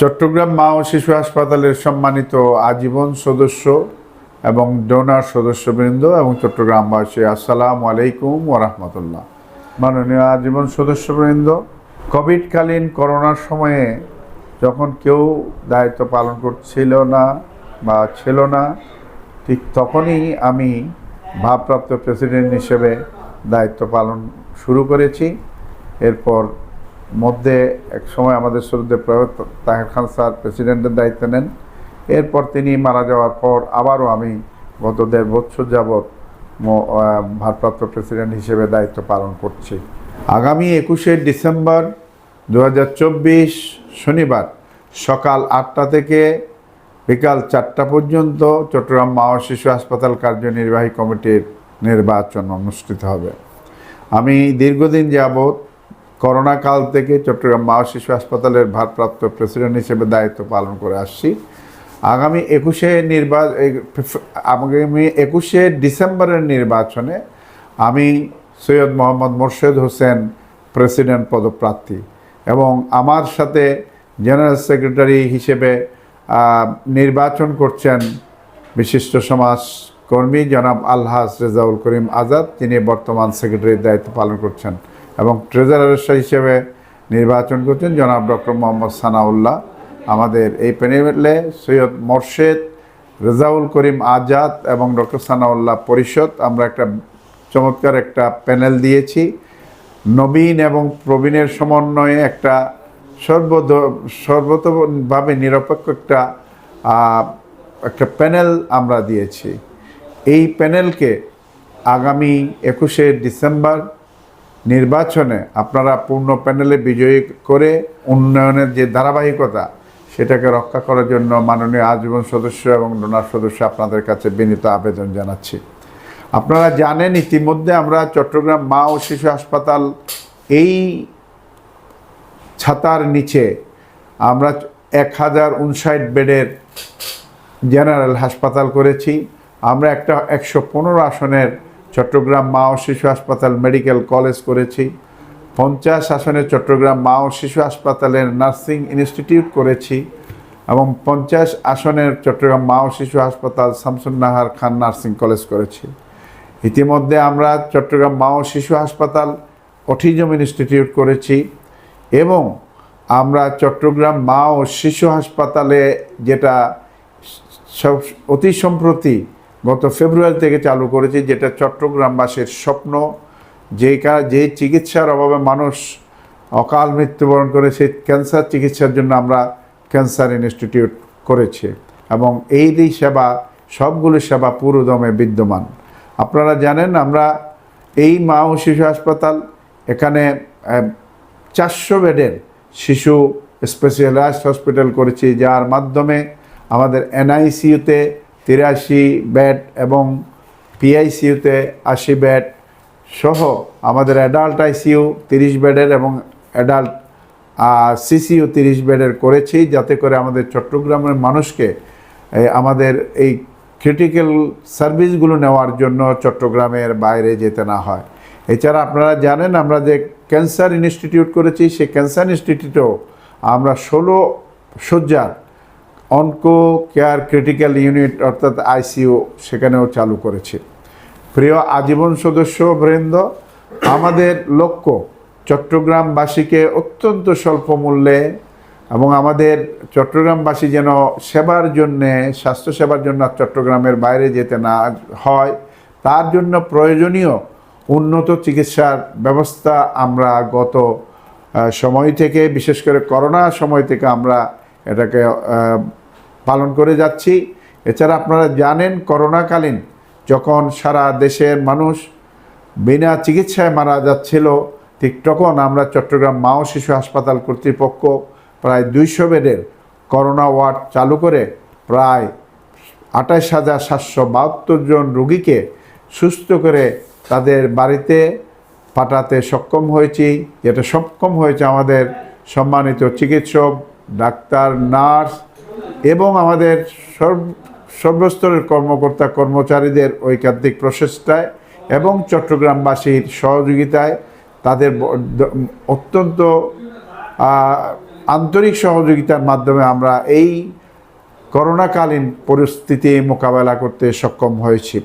চট্টগ্রাম মা ও শিশু হাসপাতালের সম্মানিত আজীবন সদস্য এবং ডোনার সদস্যবৃন্দ এবং চট্টগ্রামবাসী, আসসালামু আলাইকুম ওরহমতুল্লাহ মাননীয় আজীবন সদস্যবৃন্দ, কোভিডকালীন করোনার সময়ে যখন কেউ দায়িত্ব পালন করছিল না বা ছিল না, ঠিক তখনই আমি ভারপ্রাপ্ত প্রেসিডেন্ট হিসেবে দায়িত্ব পালন শুরু করেছি। এরপর মধ্যে এক সময় আমাদের শ্রদ্ধে প্রয়াত তাহের খান স্যার প্রেসিডেন্টের দায়িত্ব নেন। এরপর তিনি মারা যাওয়ার পর আবারও আমি গত দেড় বছর যাবৎ ভারপ্রাপ্ত প্রেসিডেন্ট হিসেবে দায়িত্ব পালন করছি। আগামী একুশে ডিসেম্বর দু হাজার চব্বিশ শনিবার সকাল আটটা থেকে বিকাল চারটা পর্যন্ত চট্টগ্রাম মা শিশু হাসপাতাল কার্যনির্বাহী কমিটির নির্বাচন অনুষ্ঠিত হবে। আমি দীর্ঘদিন যাবৎ করোনা কাল থেকে চট্টগ্রাম মা শিশু হাসপাতালের ভারপ্রাপ্ত প্রেসিডেন্ট হিসেবে দায়িত্ব পালন করে আসছি। আগামী একুশে নির্বা আগামী একুশে ডিসেম্বরের নির্বাচনে আমি সৈয়দ মোহাম্মদ মোর্শেদ হোসেন প্রেসিডেন্ট পদপ্রার্থী এবং আমার সাথে জেনারেল সেক্রেটারি হিসেবে নির্বাচন করছেন বিশিষ্ট সমাজ কর্মী জনাব আলহাজ রেজাউল করিম আজাদ তিনি বর্তমান সেক্রেটারির দায়িত্ব পালন করছেন। এবং ট্রেজারার হিসেবে নির্বাচন করছেন জনাব ডক্টর মোহাম্মদ সানাউল্লাহ। আমাদের এই প্যানেলে সৈয়দ মোর্শেদ রেজাউল করিম আজাদ এবং ডক্টর সানাউল্লাহ পরিষদ, আমরা একটা চমৎকার একটা প্যানেল দিয়েছি। নবীন এবং প্রবীণের সমন্বয়ে একটা সর্বদ, সর্বতভাবে নিরপেক্ষ একটা একটা প্যানেল আমরা দিয়েছি। এই প্যানেলকে আগামী একুশে ডিসেম্বর নির্বাচনে আপনারা পূর্ণ প্যানেলে বিজয়ী করে উন্নয়নের যে ধারাবাহিকতা, সেটাকে রক্ষা করার জন্য মাননীয় আজীবন সদস্য এবং ডোনার সদস্য আপনাদের কাছে বিনীত আবেদন জানাচ্ছি। আপনারা জানেন, ইতিমধ্যে আমরা চট্টগ্রাম মা ও শিশু হাসপাতাল এই ছাতার নিচে আমরা এক হাজার উনষাট বেডের জেনারেল হাসপাতাল করেছি। আমরা একটা একশো পনেরো আসনের চট্টগ্রাম মা ও শিশু হাসপাতাল মেডিকেল কলেজ করেছি। পঞ্চাশ আসনের চট্টগ্রাম মা ও শিশু হাসপাতালের নার্সিং ইনস্টিটিউট করেছি এবং পঞ্চাশ আসনের চট্টগ্রাম মা ও শিশু হাসপাতাল শামসুন নাহার খান নার্সিং কলেজ করেছি। ইতিমধ্যে আমরা চট্টগ্রাম মা ও শিশু হাসপাতাল অটিজম ইনস্টিটিউট করেছি এবং আমরা চট্টগ্রাম মা ও শিশু হাসপাতালে যেটা সব অতি সম্প্রতি গত ফেব্রুয়ারি থেকে চালু করেছি, যেটা চট্টগ্রামবাসীর স্বপ্ন। যে কা- যে চিকিৎসার অভাবে মানুষ অকাল মৃত্যুবরণ করে, সেই ক্যান্সার চিকিৎসার জন্য আমরা ক্যান্সার ইনস্টিটিউট করেছি এবং এই এই সেবা, সবগুলো সেবা পুরোদমে বিদ্যমান। আপনারা জানেন, আমরা এই মা ও শিশু হাসপাতাল, এখানে চারশো বেডের শিশু স্পেশালাইজড হসপিটাল করেছি, যার মাধ্যমে আমাদের এনআইসিউতে তিরাশি ব্যাট এবং পিআইসিউতে আশি ব্যাট সহ আমাদের অ্যাডাল্ট আইসিইউ তিরিশ বেডের এবং অ্যাডাল্ট সিসিইউ তিরিশ বেডের করেছি যাতে করে আমাদের চট্টগ্রামের মানুষকে আমাদের এই ক্রিটিক্যাল সার্ভিসগুলো নেওয়ার জন্য চট্টগ্রামের বাইরে যেতে না হয়। এছাড়া আপনারা জানেন আমরা যে ক্যান্সার ইনস্টিটিউট করেছি, সেই ক্যান্সার ইনস্টিটিউটেও আমরা ষোলো শয্যার অনকো কেয়ার ক্রিটিক্যাল ইউনিট, অর্থাৎ আইসিইউ, সেখানেও চালু করেছে। প্রিয় আজীবন সদস্য, বৃন্দ, আমাদের লক্ষ্য চট্টগ্রামবাসীকে অত্যন্ত স্বল্প মূল্যে এবং আমাদের চট্টগ্রামবাসী যেন সেবার জন্যে স্বাস্থ্যসেবার জন্য চট্টগ্রামের বাইরে যেতে না হয়, তার জন্য প্রয়োজনীয় উন্নত চিকিৎসার ব্যবস্থা আমরা গত সময় থেকে, বিশেষ করে করোনা সময় থেকে আমরা এটাকে পালন করে যাচ্ছি। এছাড়া আপনারা জানেন, করোনাকালীন যখন সারা দেশের মানুষ বিনা চিকিৎসায় মারা যাচ্ছিল, ঠিক তখন আমরা চট্টগ্রাম মা ও শিশু হাসপাতাল কর্তৃপক্ষ প্রায় দুইশো বেডের করোনা ওয়ার্ড চালু করে প্রায় আঠাশ হাজার সাতশো বাহাত্তর জন রুগীকে সুস্থ করে তাদের বাড়িতে পাঠাতে সক্ষম হয়েছি। যেটা সক্ষম হয়েছে আমাদের সম্মানিত চিকিৎসক, ডাক্তার, নার্স এবং আমাদের সর্ব- সর্বস্তরের কর্মকর্তা, কর্মচারীদের ঐকান্তিক প্রচেষ্টায় এবং চট্টগ্রামবাসীর সহযোগিতায় তাদের অত্যন্ত আন্তরিক সহযোগিতার মাধ্যমে আমরা এই করোনাকালীন পরিস্থিতি মোকাবেলা করতে সক্ষম হয়েছি।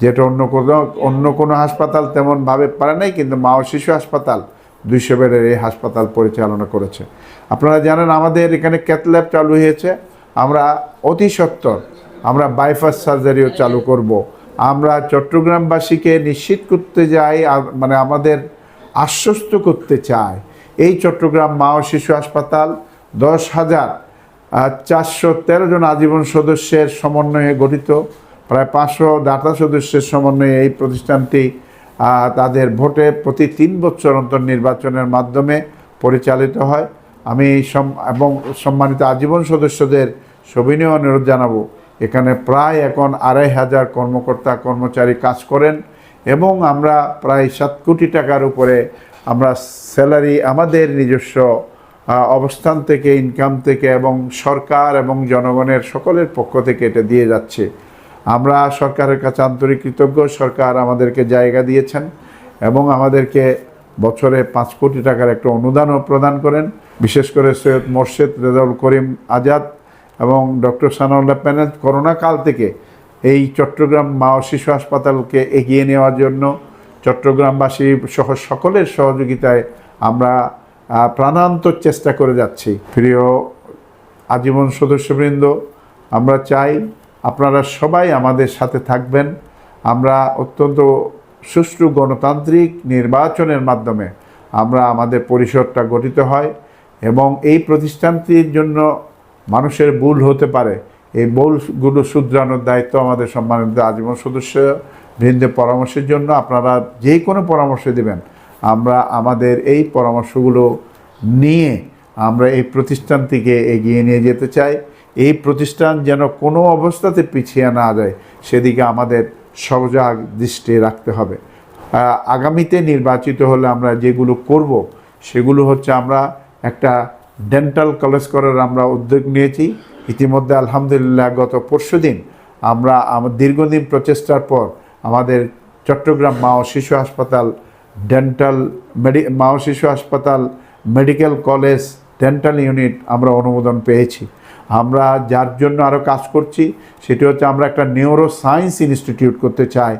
যেটা অন্য কোনো অন্য কোনো হাসপাতাল তেমনভাবে পারে নাই, কিন্তু মা ও শিশু হাসপাতাল দুইশো বেডের এই হাসপাতাল পরিচালনা করেছে। আপনারা জানেন আমাদের এখানে ক্যাথল্যাব চালু হয়েছে। আমরা অতি সত্বর আমরা বাইপাস সার্জারিও চালু করব। আমরা চট্টগ্রামবাসীকে নিশ্চিত করতে যাই মানে আমাদের আশ্বস্ত করতে চাই, এই চট্টগ্রাম মা ও শিশু হাসপাতাল দশ হাজার চারশো তেরো জন আজীবন সদস্যের সমন্বয়ে গঠিত। প্রায় পাঁচশো দাতা সদস্যের সমন্বয়ে এই প্রতিষ্ঠানটি তাদের ভোটে প্রতি তিন বছর অন্তর নির্বাচনের মাধ্যমে পরিচালিত হয়। আমি এবং সম্মানিত আজীবন সদস্যদের সবিনয় অনুরোধ জানাব, এখানে প্রায় এখন আড়াই হাজার কর্মকর্তা, কর্মচারী কাজ করেন এবং আমরা প্রায় সাত কোটি টাকার উপরে আমরা স্যালারি, আমাদের নিজস্ব অবস্থান থেকে ইনকাম থেকে এবং সরকার এবং জনগণের সকলের পক্ষ থেকে এটা দিয়ে যাচ্ছে। আমরা সরকারের কাছে আন্তরিক কৃতজ্ঞ। সরকার আমাদেরকে জায়গা দিয়েছেন এবং আমাদেরকে বছরে পাঁচ কোটি টাকার একটা অনুদানও প্রদান করেন। বিশেষ করে সৈয়দ মোর্শেদ রেজাউল করিম আজাদ এবং ডক্টর সানাউল্লাহ প্যানেল করোনা কাল থেকে এই চট্টগ্রাম মা শিশু হাসপাতালকে এগিয়ে নেওয়ার জন্য চট্টগ্রামবাসী সহ সকলের সহযোগিতায় আমরা প্রাণান্তর চেষ্টা করে যাচ্ছি। প্রিয় আজীবন সদস্যবৃন্দ, আমরা চাই আপনারা সবাই আমাদের সাথে থাকবেন। আমরা অত্যন্ত সুষ্ঠু গণতান্ত্রিক নির্বাচনের মাধ্যমে আমরা আমাদের পরিষদটা গঠিত হয় এবং এই প্রতিষ্ঠানটির জন্য মানুষের ভুল হতে পারে। এই ভুলগুলো শুধরানোর দায়িত্ব আমাদের সম্মানিত আজীবন সদস্য বৃন্দের পরামর্শের জন্য আপনারা যে কোনো পরামর্শ দেবেন। আমরা আমাদের এই পরামর্শগুলো নিয়ে আমরা এই প্রতিষ্ঠানটিকে এগিয়ে নিয়ে যেতে চাই। এই প্রতিষ্ঠান যেন কোনো অবস্থাতে পিছিয়ে না যায়, সেদিকে আমাদের সজাগ দৃষ্টি রাখতে হবে। আগামীতে নির্বাচিত হলে আমরা যেগুলো করব, সেগুলো হচ্ছে আমরা একটা ডেন্টাল কলেজ করার আমরা উদ্যোগ নিয়েছি। ইতিমধ্যে আলহামদুলিল্লাহ গত পরশু দিন আমরা আমার দীর্ঘদিন প্রচেষ্টার পর আমাদের চট্টগ্রাম মা ও শিশু হাসপাতাল ডেন্টাল মেডি মা ও শিশু হাসপাতাল মেডিকেল কলেজ ডেন্টাল ইউনিট আমরা অনুমোদন পেয়েছি। আমরা যার জন্য আরও কাজ করছি, সেটি হচ্ছে আমরা একটা নিউরো সায়েন্স ইনস্টিটিউট করতে চাই,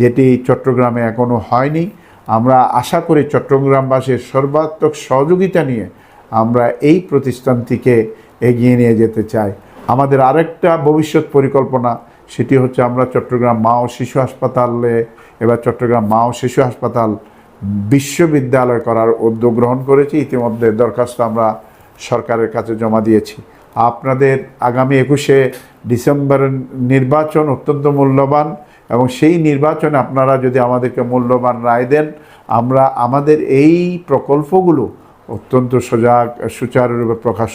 যেটি চট্টগ্রামে এখনও হয়নি। আমরা আশা করি চট্টগ্রামবাসীর সর্বাত্মক সহযোগিতা নিয়ে আমরা এই প্রতিষ্ঠানটিকে এগিয়ে নিয়ে যেতে চাই। আমাদের আরেকটা ভবিষ্যৎ পরিকল্পনা, সেটি হচ্ছে আমরা চট্টগ্রাম মা ও শিশু হাসপাতালে, এবার চট্টগ্রাম মা ও শিশু হাসপাতাল বিশ্ববিদ্যালয় করার উদ্যোগ গ্রহণ করেছি। ইতিমধ্যে দরখাস্ত আমরা সরকারের কাছে জমা দিয়েছি। আপনাদের আগামী একুশে ডিসেম্বরের নির্বাচন অত্যন্ত মূল্যবান এবং সেই নির্বাচনে আপনারা যদি আমাদেরকে মূল্যবান রায় দেন, আমরা আমাদের এই প্রকল্পগুলো অত্যন্ত সজাগ, সুচারুরূপে প্রকাশ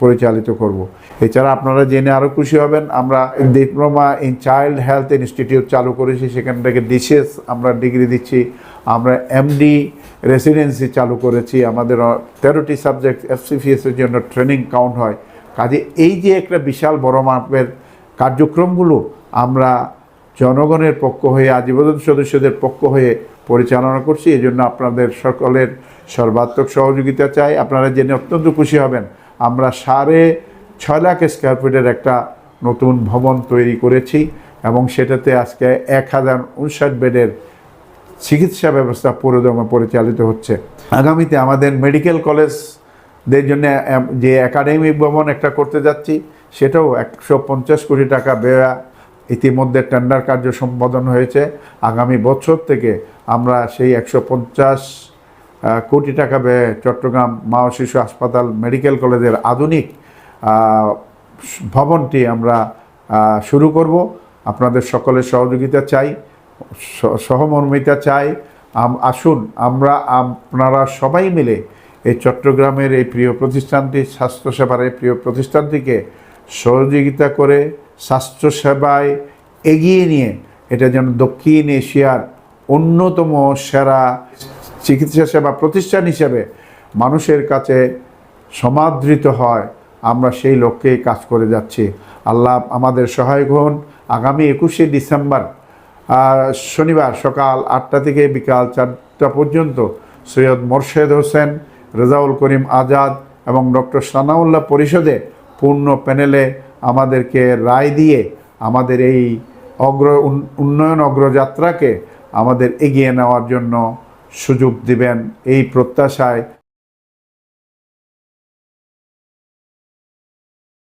পরিচালিত করব। এছাড়া আপনারা জেনে আরও খুশি হবেন, আমরা diploma in child health institute চালু করেছি, সেখান থেকে ডিসিএস আমরা ডিগ্রি দিচ্ছি, আমরা এমডি রেসিডেন্সি চালু করেছি, আমাদের তেরোটি সাবজেক্ট এফসিপিএসের জন্য ট্রেনিং কাউন্ট হয় কাজে এই যে একটা বিশাল বড় মাপের কার্যক্রমগুলো আমরা জনগণের পক্ষ হয়ে, আজীবন সদস্যদের পক্ষ হয়ে পরিচালনা করছি এই জন্য আপনাদের সকলের সর্বাত্মক সহযোগিতা চাই। আপনারা জেনে অত্যন্ত খুশি হবেন, আমরা সাড়ে ছয় লাখ স্কোয়ার ফিটের একটা নতুন ভবন তৈরি করেছি এবং সেটাতে আজকে এক হাজার উনষাট বেডের চিকিৎসা ব্যবস্থা পুরোদমে পরিচালিত হচ্ছে। আগামীতে আমাদের মেডিকেল কলেজদের জন্য যে একাডেমিক ভবন একটা করতে যাচ্ছি, সেটাও একশো পঞ্চাশ কোটি টাকা ব্যয় ইতিমধ্যে টেন্ডার কার্য সম্পাদন হয়েছে। আগামী বছর থেকে আমরা সেই একশো পঞ্চাশ কোটি টাকা ব্যয়ে চট্টগ্রাম মা ও শিশু হাসপাতাল মেডিকেল কলেজের আধুনিক ভবনটি আমরা শুরু করব। আপনাদের সকলের সহযোগিতা চাই সহমর্মিতা চাই। আসুন, আমরা, আপনারা সবাই মিলে এই চট্টগ্রামের এই প্রিয় প্রতিষ্ঠানটি, স্বাস্থ্যসেবার এই প্রিয় প্রতিষ্ঠানটিকে সহযোগিতা করে স্বাস্থ্যসেবায় এগিয়ে নিয়ে এটা যেন দক্ষিণ এশিয়ার অন্যতম সেরা চিকিৎসা সেবা প্রতিষ্ঠান হিসেবে মানুষের কাছে সমাদৃত হয়, আমরা সেই লক্ষ্যেই কাজ করে যাচ্ছি। আল্লাহ আমাদের সহায়ক হন। আগামী একুশে ডিসেম্বর শনিবার সকাল আটটা থেকে বিকাল চারটা পর্যন্ত সৈয়দ মোর্শেদ হোসেন রেজাউল করিম আজাদ এবং ডক্টর সানাউল্লাহ পরিষদে পূর্ণ প্যানেলে আমাদেরকে রায় দিয়ে আমাদের এই অগ্র উন্নয়ন অগ্রযাত্রাকে আমাদের এগিয়ে নেওয়ার জন্য সুযোগ দিবেন এই প্রত্যাশায়